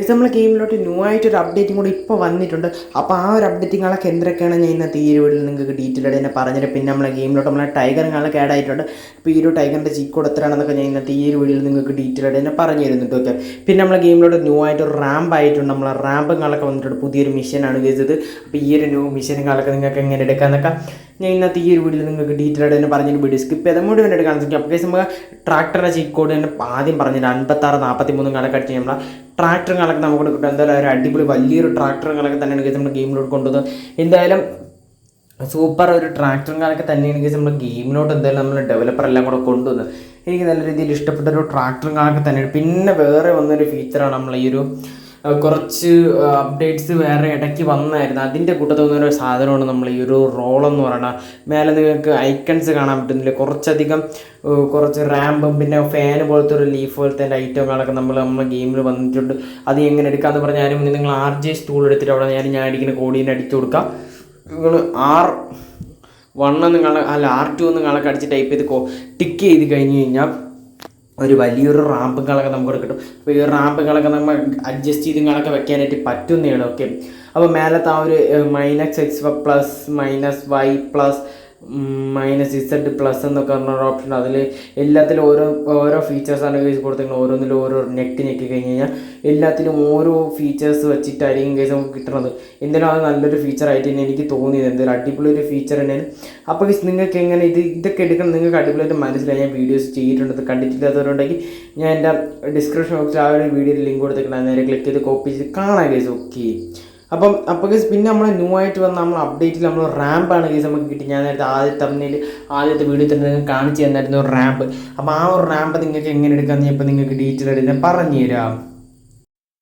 ഇത് നമ്മളെ ഗെയിമിലോട്ട് ന്യൂ ആയിട്ട് ഒരു അപ്ഡേറ്റും കൂടി ഇപ്പോൾ വന്നിട്ടുണ്ട്. അപ്പോൾ ആ ഒരു അപ്ഡേറ്റിങ്ങളൊക്കെ എന്തൊക്കെയാണ് ഞാൻ ഇന്നത്തെ ഈ വീഡിയോയിൽ നിങ്ങൾക്ക് ഡീറ്റെയിൽ ആയിട്ട് തന്നെ പറഞ്ഞിട്ട് പിന്നെ നമ്മളെ ഗെയിമിലോട്ട് നമ്മളെ ടൈഗറുകളൊക്കെ ആഡ് ആയിട്ടുണ്ട്. അപ്പോൾ ഈ ഒരു ടൈഗറിന്റെ ചീക്ക് കോഡ് എത്രയാണെന്നൊക്കെ ഞാൻ ഇന്നത്തെ ഈ ഒരു വീഡിയോയിൽ നിങ്ങൾക്ക് ഡീറ്റെയിൽ ആയിട്ട് തന്നെ പറഞ്ഞു തരുന്നുണ്ട് ഓക്കെ പിന്നെ നമ്മളെ ഗെയിമിലോട്ട് ന്യൂ ആയിട്ട് ഒരു റാമ്പ് ആയിട്ടുണ്ട്. നമ്മളെ റാമ്പുകളൊക്കെ വന്നിട്ടുണ്ട്. പുതിയൊരു മിഷനാണ് ചെയ്തത് അപ്പോൾ ഈ ഒരു ന്യൂ മിഷനുകളൊക്കെ നിങ്ങൾക്ക് എങ്ങനെ എടുക്കാമെന്നൊക്കെ ഞാൻ ഇന്നത്തെ ഈ ഒരു വീഡിയോയിൽ നിങ്ങൾക്ക് ഡീറ്റെയിൽ ആയിട്ട് തന്നെ പറഞ്ഞൊരു വീഡിയോ സ്കിപ്പ് ചെയ്ത് മുഴുവൻ വേണ്ടി എടുക്കാൻ സാധിക്കും അപ്പോൾ നമുക്ക് ട്രാക്ടറിന്റെ ചീക്ക് കോഡ് തന്നെ ആദ്യം പറഞ്ഞിട്ട് അൻപത്താറ് നാൽപ്പത്തി മൂന്നും കണക്കടിച്ച് നമ്മൾ ട്രാക്ടർ കണക്ക് നമുക്ക് കിട്ടും എന്തായാലും ഒരു അടിപൊളി വലിയൊരു ട്രാക്ടർ കണക്ക് തന്നെയാണ് guys നമ്മുടെ ഗെയിമിലോട്ട് കൊണ്ടുവന്നത്. എന്തായാലും സൂപ്പർ ഒരു ട്രാക്ടറുകളൊക്കെ തന്നെയാണ് guys നമ്മുടെ ഗെയിമിലോട്ട് എന്തായാലും നമ്മൾ ഡെവലപ്പർ എല്ലാം കൂടെ കൊണ്ടുവന്നത്. എനിക്ക് നല്ല രീതിയിൽ ഇഷ്ടപ്പെട്ട ഒരു ട്രാക്ടറുകളൊക്കെ തന്നെയാണ്. പിന്നെ വേറെ വന്നൊരു ഫീച്ചറാണ് നമ്മൾ ഈ ഒരു കുറച്ച് അപ്ഡേറ്റ്സ് വേറെ ഇടയ്ക്ക് വന്നായിരുന്നു. അതിന്റെ കൂട്ടത്തിൽ വന്നൊരു സാധനമാണ് നമ്മൾ ഈ ഒരു റോൾ എന്ന് പറയുന്നത് മേലെ നിങ്ങൾക്ക് ഐക്കൺസ് കാണാൻ പറ്റുന്നില്ല? കുറച്ചധികം കുറച്ച് റാമ്പും പിന്നെ ഫാൻ പോലത്തെ ഒരു ലീഫ് പോലത്തെ ഐറ്റങ്ങളൊക്കെ നമ്മൾ നമ്മുടെ ഗെയിമിൽ വന്നിട്ടുണ്ട്. അത് എങ്ങനെ എടുക്കാമെന്ന് ആരും നിങ്ങൾ ആർ ജെ സ്റ്റൂൾ എടുത്തിട്ട് അവിടെ ഞാൻ ഞാൻ അടിക്കുന്ന കോടീനെ അടിച്ചു കൊടുക്കാം. നിങ്ങൾ ആർ വണ്ണെന്ന് കാണാൻ അല്ല ആർ ടു നിങ്ങളൊക്കെ അടിച്ച് ടൈപ്പ് ചെയ്ത് ടിക്ക് ചെയ്ത് കഴിഞ്ഞ് കഴിഞ്ഞാൽ ഒരു വലിയൊരു റാമ്പും കളൊക്കെ നമുക്ക് കിട്ടും. അപ്പോൾ ഈ റാമ്പും കളൊക്കെ നമ്മൾ അഡ്ജസ്റ്റ് ചെയ്തും കളൊക്കെ വെക്കാനായിട്ട് പറ്റുന്നതാണ് ഓക്കെ അപ്പോൾ മേലത്തെ ആ ഒരു minus X plus minus Y plus minus Z plus എന്നൊക്കെ പറഞ്ഞ ഓപ്ഷൻ അതിൽ എല്ലാത്തിലും ഓരോ ഓരോ ഫീച്ചേഴ്സാണ് കേസ് കൊടുത്തിരിക്കുന്നത്. ഓരോന്നിലും ഓരോ നെറ്റ് ഞെക്കി കഴിഞ്ഞ് കഴിഞ്ഞാൽ എല്ലാത്തിലും ഓരോ ഫീച്ചേഴ്സ് വെച്ചിട്ടായിരിക്കും കേസ് നമുക്ക് കിട്ടുന്നത് എന്തായാലും അത് നല്ലൊരു ഫീച്ചറായിട്ട് തന്നെ എനിക്ക് തോന്നിയത്. എന്തായാലും അടിപൊളി ഒരു ഫീച്ചർ തന്നെയാണ്. അപ്പോൾ നിങ്ങൾക്ക് എങ്ങനെ ഇത് ഇതൊക്കെ എടുക്കണം നിങ്ങൾക്ക് അടിപൊളിയായിട്ട് മനസ്സിലായി. ഞാൻ വീഡിയോസ് ചെയ്തിട്ടുണ്ട് കണ്ടിട്ടില്ലാത്തവരുണ്ടെങ്കിൽ ഞാൻ എന്റെ ഡിസ്ക്രിപ്ഷൻ ബോക്സിൽ ആ ഒരു വീഡിയോയിൽ ലിങ്ക് കൊടുത്തിട്ടുണ്ട് നേരെ ക്ലിക്ക് ചെയ്ത് കോപ്പി ചെയ്ത് കാണാൻ കേസ് ഓക്കെ അപ്പം അപ്പോൾ ഗൈസ് പിന്നെ നമ്മൾ ന്യൂ ആയിട്ട് വന്ന നമ്മൾ അപ്ഡേറ്റിൽ നമ്മൾ റാമ്പാണ് ഗൈസ് നമുക്ക് കിട്ടി. ഞാൻ നേരത്തെ ആദ്യത്തെ തമ്മിൽ ആദ്യത്തെ വീഡിയോ തന്നെ നിങ്ങൾക്ക് കാണിച്ചു തന്നായിരുന്നു റാമ്പ് അപ്പോൾ ആ ഒരു റാമ്പ് നിങ്ങൾക്ക് എങ്ങനെ എടുക്കാമെന്ന് ഞാൻ നിങ്ങൾക്ക് ഡീറ്റെയിൽ ആയിട്ട് ഞാൻ പറഞ്ഞു തരാം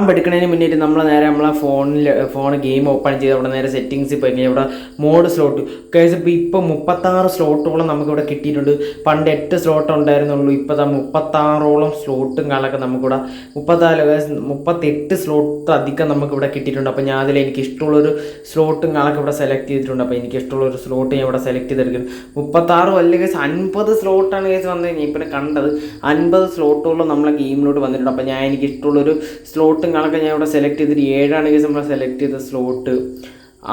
എടുക്കുന്നതിന് മുന്നേറ്റ് നമ്മൾ നേരെ നമ്മളെ ഫോണിൽ ഫോൺ ഗെയിം ഓപ്പൺ ചെയ്ത് അവിടെ നേരെ സെറ്റിങ്സ് പോയി കഴിഞ്ഞാൽ ഇവിടെ മോഡ് സ്ലോട്ട് കേസ് ഇപ്പോൾ ഇപ്പോൾ മുപ്പത്താറ് സ്ലോട്ടോളം നമുക്കിവിടെ കിട്ടിയിട്ടുണ്ട്. പണ്ട് എട്ട് സ്ലോട്ട് ഉണ്ടായിരുന്നുള്ളൂ. ഇപ്പോൾ താ മുപ്പത്താറോളം സ്ലോട്ടും കാലൊക്കെ നമുക്കിവിടെ മുപ്പത്താൽ മുപ്പത്തെട്ട് സ്ലോട്ട് അധികം നമുക്കിവിടെ കിട്ടിയിട്ടുണ്ട്. അപ്പോൾ ഞാൻ അതിൽ എനിക്ക് ഇഷ്ടമുള്ളൊരു സ്ലോട്ടും കാലൊക്കെ ഇവിടെ സെലക്ട് ചെയ്തിട്ടുണ്ട്. അപ്പോൾ എനിക്ക് ഇഷ്ടമുള്ള ഒരു സ്ലോട്ട് ഞാൻ ഇവിടെ സെലക്ട് ചെയ്തെടുക്കുന്നു. മുപ്പത്താറ് അല്ല കേസ് അൻപത് സ്ലോട്ടാണ് കേസ് വന്നത് ഞാൻ ഇപ്പം കണ്ടത്. അൻപത് സ്ലോട്ടോളം നമ്മളെ ഗെയിമിലോട്ട് വന്നിട്ടുണ്ട്. അപ്പോൾ ഞാൻ എനിക്ക് ഇഷ്ടമുള്ളൊരു സ്ലോട്ടും കണക്കെ ഞാൻ ഇവിടെ സെലക്ട് ചെയ്തിട്ട് ഏഴാണ് കേസ് നമ്മൾ സെലക്ട് ചെയ്ത സ്ലോട്ട്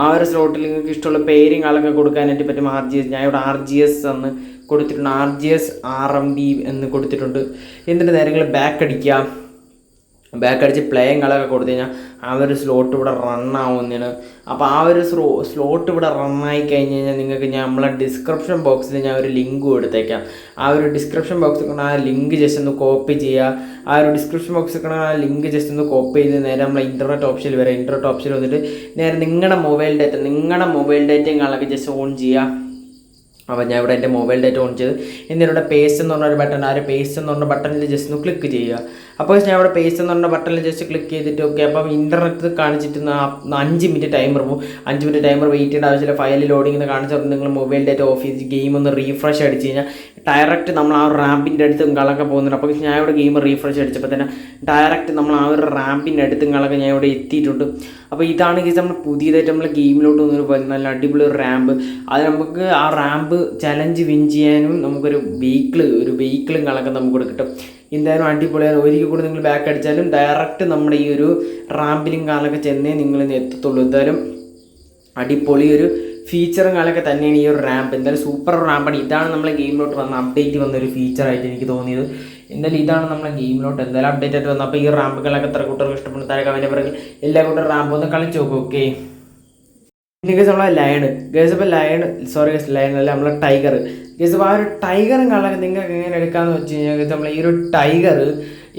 ആ ഒരു സ്ലോട്ടിൽ നിങ്ങൾക്ക് ഇഷ്ടമുള്ള പേരും കാലൊക്കെ കൊടുക്കാനായിട്ട് പറ്റും ആർ ജി എസ് ഞാൻ ഇവിടെ ആർ ജി എസ് എന്ന് കൊടുത്തിട്ടുണ്ട്. R G S R M B എന്ന് കൊടുത്തിട്ടുണ്ട്. എന്നിട്ട് നേരങ്ങൾ ബാക്ക് അടിക്കുക. ബാക്ക് അടിച്ച് പ്ലേയിങ് കളൊക്കെ കൊടുത്തു കഴിഞ്ഞാൽ ആ ഒരു സ്ലോട്ട് ഇവിടെ റൺ ആവുന്നതാണ്. അപ്പോൾ ആ ഒരു സ്ലോ സ്ലോട്ട് ഇവിടെ റണ്ണായി കഴിഞ്ഞ് കഴിഞ്ഞാൽ നിങ്ങൾക്ക് ഞാൻ നമ്മളെ ഡിസ്ക്രിപ്ഷൻ ബോക്സിൽ ഞാൻ ഒരു ലിങ്ക് കൊടുത്തേക്കാം. ആ ഒരു ഡിസ്ക്രിപ്ഷൻ ബോക്സിൽ കൊണ്ട് ആ ലിങ്ക് ജസ്റ്റ് ഒന്ന് കോപ്പി ചെയ്യുക. ആ ഒരു ഡിസ്ക്രിപ്ഷൻ ബോക്സിൽ കൊണ്ട് ആ ലിങ്ക് ജസ്റ്റ് ഒന്ന് കോപ്പി ചെയ്ത് നേരെ നമ്മളെ ഇന്റർനെറ്റ് ഓപ്ഷനിൽ വരാം ഇന്റർനെറ്റ് ഓപ്ഷനിൽ വന്നിട്ട് നേരെ നിങ്ങളുടെ മൊബൈൽ ഡാറ്റ നിങ്ങളുടെ മൊബൈൽ ഡാറ്റയും കളൊക്കെ ജസ്റ്റ് ഓൺ ചെയ്യുക. അപ്പോൾ ഞാൻ ഇവിടെ എന്റെ മൊബൈൽ ഡാറ്റ ഓൺ ചെയ്ത് ഇവിടെ പേസ്റ്റ് എന്ന് പറഞ്ഞൊരു ബട്ടൺ ആ ഒരു പേസ്റ്റ് എന്ന് പറഞ്ഞ ബട്ടണിൽ ജസ്റ്റ് ഒന്ന് ക്ലിക്ക് ചെയ്യുക. അപ്പോൾ ഞാൻ അവിടെ പേസ്റ്റ് എന്ന് പറഞ്ഞ ബട്ടണിൽ ജസ്റ്റ് ക്ലിക്ക് ചെയ്തിട്ട് ഓക്കെ അപ്പം ഇന്റർനെറ്റ് കാണിച്ചിട്ട് അഞ്ച് മിനിറ്റ് ടൈമർ പോകും അഞ്ച് മിനിറ്റ് ടൈമർ വെയിറ്റ് ചെയ്യേണ്ട ആവശ്യമില്ല. ഫയൽ ലോഡിംഗ് എന്ന് കാണിച്ചാൽ നിങ്ങൾ മൊബൈൽ ഡാറ്റ ഓഫ് ചെയ്ത് ഗെയിം ഒന്ന് റീഫ്രഷ് അടിച്ച് കഴിഞ്ഞാൽ ഡയറക്റ്റ് നമ്മൾ ആ റാമ്പിന്റെ അടുത്ത് കളൊക്കെ പോകുന്നുണ്ട്. അപ്പോൾ ഞാൻ ഇവിടെ ഗെയിം റീഫ്രഷ് അടിച്ചപ്പോൾ തന്നെ ഡയറക്റ്റ് നമ്മൾ ആ ഒരു റാമ്പിന്റെ അടുത്ത് കളൊക്കെ ഞാൻ ഇവിടെ എത്തിയിട്ടുണ്ട്. അപ്പോൾ ഇതാണ് കേസ് നമ്മൾ പുതിയതായിട്ട് നമ്മൾ ഗെയിമിലോട്ട് വന്നൊരു നല്ല അടിപൊളി ഒരു റാമ്പ് അത് നമുക്ക് ആ റാമ്പ് ചലഞ്ച് വിൻ ചെയ്യാനും നമുക്കൊരു വെഹിക്കിൾ ഒരു വെഹിക്കിളും കളൊക്കെ നമുക്ക് കിട്ടും. എന്തായാലും അടിപൊളിയാണ്. ഒരിക്കൽ കൂടി നിങ്ങൾ ബാക്ക് അടിച്ചാലും ഡയറക്റ്റ് നമ്മുടെ ഈ ഒരു റാമ്പിലും കാലൊക്കെ ചെന്നേ നിങ്ങൾ എത്തത്തുള്ളൂ. എന്തായാലും അടിപൊളി ഒരു ഫീച്ചറും കാലൊക്കെ തന്നെയാണ് ഈ ഒരു റാമ്പ് എന്തായാലും സൂപ്പർ റാമ്പാണ് ഇതാണ് നമ്മളെ ഗെയിമിലോട്ട് വന്ന അപ്ഡേറ്റ് വന്ന ഒരു ഫീച്ചറായിട്ട് എനിക്ക് തോന്നിയത്. എന്തായാലും ഇതാണ് നമ്മളെ ഗെയിമിലോട്ട് എന്തായാലും അപ്ഡേറ്റ് ആയിട്ട് വന്നത് അപ്പോൾ ഈ റാമ്പുകളൊക്കെ എത്ര കൂട്ടർക്ക് ഇഷ്ടപ്പെടുന്ന? താഴെ കമന്റ് പറഞ്ഞ് എല്ലാ കൂട്ടർ റാമ്പ് ഒന്ന് കളിച്ച് നോക്കും ഓക്കെ പിന്നെ ഗസ് നമ്മളെ ലയൺ ഗസ് ഇപ്പോൾ ലയൺ സോറി ഗസ് ലയൺ അല്ല നമ്മളെ ടൈഗർ ഗസ് അപ്പോൾ ആ ഒരു ടൈഗറും കളൊക്കെ നിങ്ങൾക്ക് എങ്ങനെ എടുക്കാമെന്ന് വെച്ച് കഴിഞ്ഞാൽ നമ്മളെ ഈ ഒരു ടൈഗർ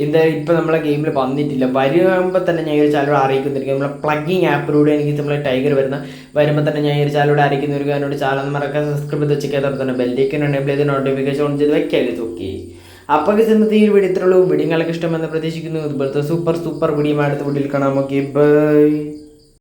എന്തായാലും ഇപ്പം നമ്മളെ ഗെയിമിൽ വന്നിട്ടില്ല. വരുമ്പോൾ തന്നെ ഞാൻ ഒരു ചാനലോട് അറിയിക്കുന്നിരിക്കും നമ്മളെ പ്ലഗിങ് ആപ്പിലൂടെ എനിക്ക് നമ്മളെ ടൈഗർ വരുന്ന വരുമ്പോൾ തന്നെ ഞാൻ ഒരു ചാനലോട് അറിയിക്കുന്ന ഒരു എന്നോട് ചാനൽ മറക്കാൻ സബ്സ്ക്രൈബ് ചെയ്ത് വെച്ചേക്കാതെ തന്നെ ബെല്ലേക്ക് എനേബിൾ ചെയ്ത് നോട്ടിഫിക്കേഷൻ ഓൺ ചെയ്ത് വെക്കാം. ഓക്കെ അപ്പോൾ ഇന്നത്തെ ഈ ഒരു വീഡിയോ ഇത്രയുള്ളൂ നിങ്ങൾക്ക് ഇഷ്ടമെന്ന് പ്രതീക്ഷിക്കുന്നു. ഇതുപോലത്തെ സൂപ്പർ സൂപ്പർ വീഡിയോ അടുത്ത വീഡിയോയിൽ കാണാം. Okay bye